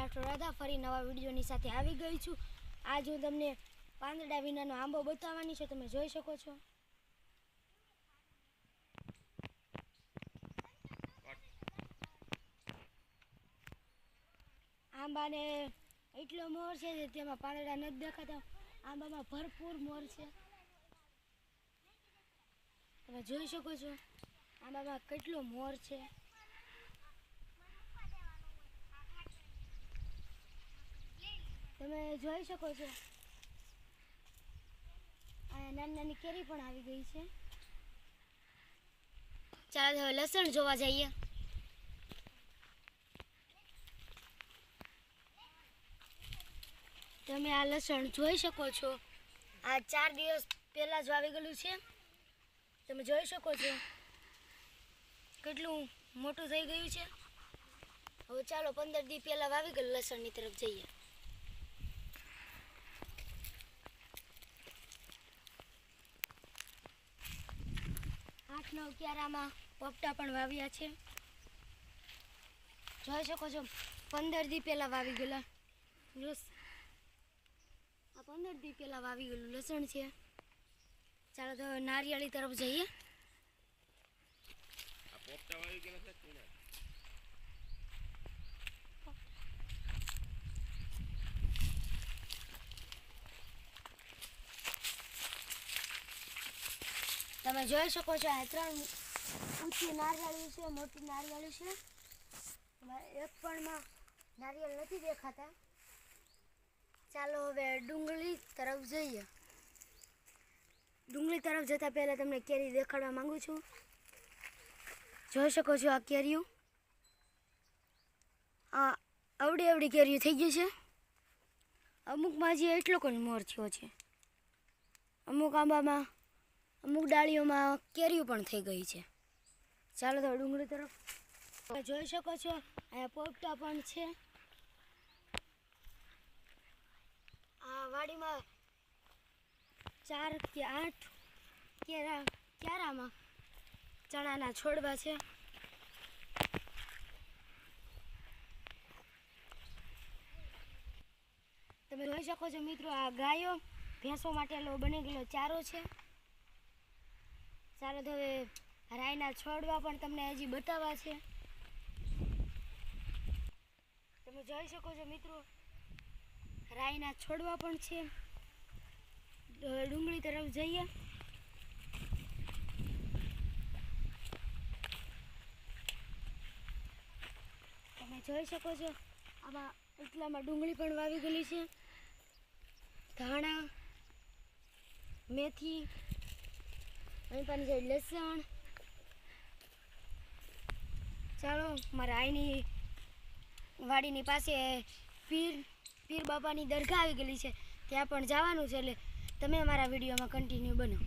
રાઠોડ રાધા ફરી નવા વિડીયોની સાથે આવી ગઈ છું. આજ હું તમને પાંદડા વિનાનો આંબો બતાવવાની છે. તમે જોઈ શકો છો. આંબાને એટલો મોર છે કે તેમાં પાંદડા નથી દેખાતા. આંબામાં ભરપૂર મોર છે. તમે જોઈ શકો છો. આંબામાં કેટલો મોર છે. તમે જોઈ શકો છો. અહીંયા નાની નાની કેરી પણ આવી ગઈ છે. ચાલો હવે લસણ જોવા જઈએ. તમે આ લસણ જોઈ શકો છો. આ ચાર દિવસ પહેલાં જ વાવી ગયેલું છે. તમે જોઈ શકો છો. કેટલું મોટું થઈ ગયું છે. હવે ચાલો પંદર દી પહેલાં વાવી ગયેલું લસણની તરફ જઈએ. આઠ નવ ક્યારામાં પોપટા પણ વાવ્યા છે. જોઈ શકો છો, પંદર દી પહેલાં વાવી ગયેલા લસ, આ પંદર દી પહેલાં વાવી ગયેલું લસણ છે. ચાલો તો નારિયેળી તરફ જઈએ. પોપટા વાવી ગયેલા છે તમે જોઈ શકો છો, આ ત્રણ ઊંચી નારિયેળી છે, મોટી નારિયેળી છે. એક પણમાં નારિયેળ નથી દેખાતા. ચાલો હવે ડુંગળી તરફ જઈએ. ડુંગળી તરફ જતાં પહેલાં તમને કેરી દેખાડવા માંગુ છું. જોઈ શકો છો આ કેરીઓ. આ અવડી અવડી કેરીઓ થઈ ગઈ છે. અમુકમાં હજી એટલો કોઈ મોર થયો છે. અમુક આંબામાં અમુક ડાળીઓમાં કેરીઓ પણ થઈ ગઈ છે. ચાલો તો ડુંગળી તરફ. જોઈ શકો છો, અહીંયા પોપટા પણ છે. આ વાડીમાં ચાર કે આઠ કેરા ક્યારામાં ચણાના છોડવા છે. તમે જોઈ શકો છો મિત્રો, આ ગાયો ભેંસો માટેનો બની ગયેલો ચારો છે. ચાલો તો રાયના છોડવા પણ તમને હજી બતાવવા છે. તમે જોઈ શકો છો મિત્રો, રાયના છોડવા પણ છે. ડુંગળી તરફ જઈએ. તમે જોઈ શકો છો આમાં એટલામાં ડુંગળી પણ વાવી ગયેલી છે. ધાણા, મેથી અહીં પણ છે લસણ. ચાલો, મારા આઈની વાડીની પાસે પીર પીર બાપાની દરગાહ આવી ગયેલી છે. ત્યાં પણ જવાનું છે, એટલે તમે અમારા વિડીયોમાં કન્ટિન્યુ બનો.